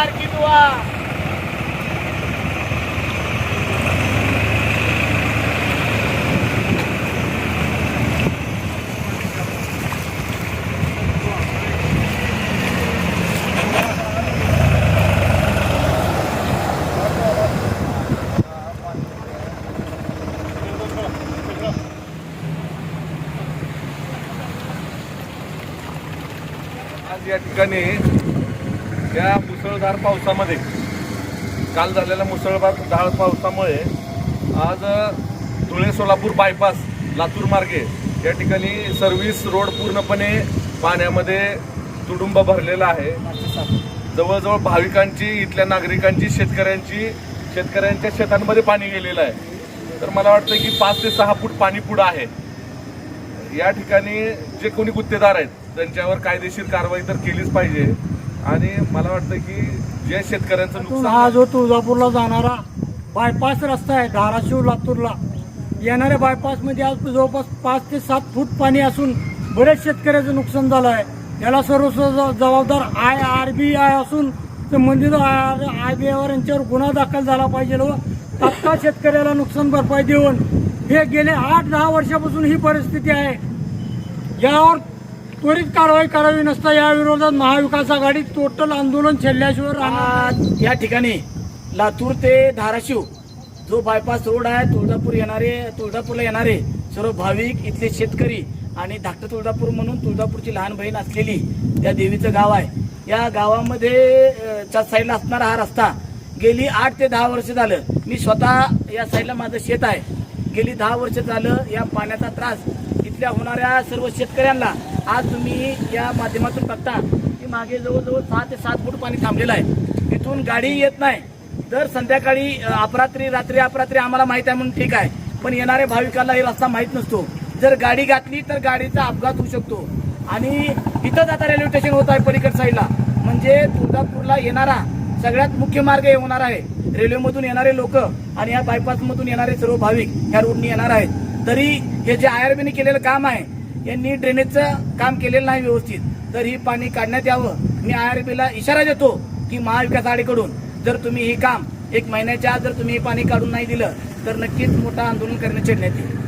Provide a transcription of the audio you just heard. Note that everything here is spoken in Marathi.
bayar gitu ah. Asiatica nih या मुसळधार पावसामध्ये काल झालेल्या मुसळधार पावसामुळे आज धुळे सोलापूर बायपास लातूर मार्गे या ठिकाणी सर्व्हिस रोड पूर्णपणे पाण्यामध्ये तुडुंब भरलेला आहे. जवळजवळ भाविकांची इथल्या नागरिकांची शेतकऱ्यांची शेतकऱ्यांच्या शेतांमध्ये पाणी गेलेलं आहे. तर मला वाटतं की पाच ते सहा फूट पाणी पुढं आहे. या ठिकाणी जे कोणी गुत्तेदार आहेत त्यांच्यावर कायदेशीर कारवाई तर केलीच पाहिजे. आणि मला वाटतं की जे शेतकऱ्यांचं इथून हा नुकसान जो तुळजापूरला जाणारा बायपास रस्ता आहे धाराशिव लातूरला. येणाऱ्या बायपासमध्ये आज जवळपास पाच ते सात फूट पाणी असून बरेच शेतकऱ्याचं नुकसान झालं आहे. याला सर्व जबाबदार आय आर बी आय असून संबंधित आय बी आयवर यांच्यावर गुन्हा दाखल झाला पाहिजे व तात्काळ शेतकऱ्याला नुकसान भरपाई देऊन हे गेले आठ दहा वर्षापासून ही परिस्थिती आहे. यावर त्वरित कारवाई करावी नसता या विरोधात महाविकास आघाडी टोटल आंदोलन छेडल्याशिवाय राहणार या ठिकाणी लातूर ते धाराशिव जो बायपास रोड आहे तुळजापूर येणारे तुळजापूरला येणारे सर्व भाविक इथले शेतकरी आणि धाकटं तुळजापूर म्हणून तुळजापूरची लहान बहीण असलेली त्या देवीचं गाव आहे. या गावामध्ये च्या साईडला असणारा हा रस्ता गेली आठ ते दहा वर्ष झालं. मी स्वतः या साईडला माझं शेत आहे. गेली दहा वर्ष झालं या पाण्याचा त्रास इथल्या होणाऱ्या सर्व शेतकऱ्यांना आज तुम्ही या माध्यमातून बघता की मागे जवळजवळ सहा ते सात फूट पाणी थांबलेलं आहे. इथून गाडी येत नाही. दर संध्याकाळी अपरात्री रात्री अपरात्री आम्हाला माहीत आहे म्हणून ठीक आहे. पण येणाऱ्या भाविकाला हे रस्ता माहीत नसतो. जर गाडी घातली तर गाडीचा अपघात होऊ शकतो. आणि इथंच आता रेल्वे स्टेशन होत आहे पलीकड साईडला. म्हणजे तुळजापूरला येणारा सगळ्यात मुख्य मार्ग हे होणार आहे. रेल्वेमधून येणारे लोक आणि या बायपासमधून येणारे सर्व भाविक ह्या रोडनी येणार आहेत. तरी हे जे आय आर बीने केलेलं काम आहे यांनी ड्रेनेजचं काम केलेलं नाही व्यवस्थित. तर ही पाणी काढण्यात यावं. मी आय आर बीला इशारा देतो की महाविकास आघाडीकडून जर तुम्ही हे काम एक महिन्याच्या आत जर तुम्ही हे पाणी काढून नाही दिलं तर नक्कीच मोठं आंदोलन करण्यात छेडण्यात येईल.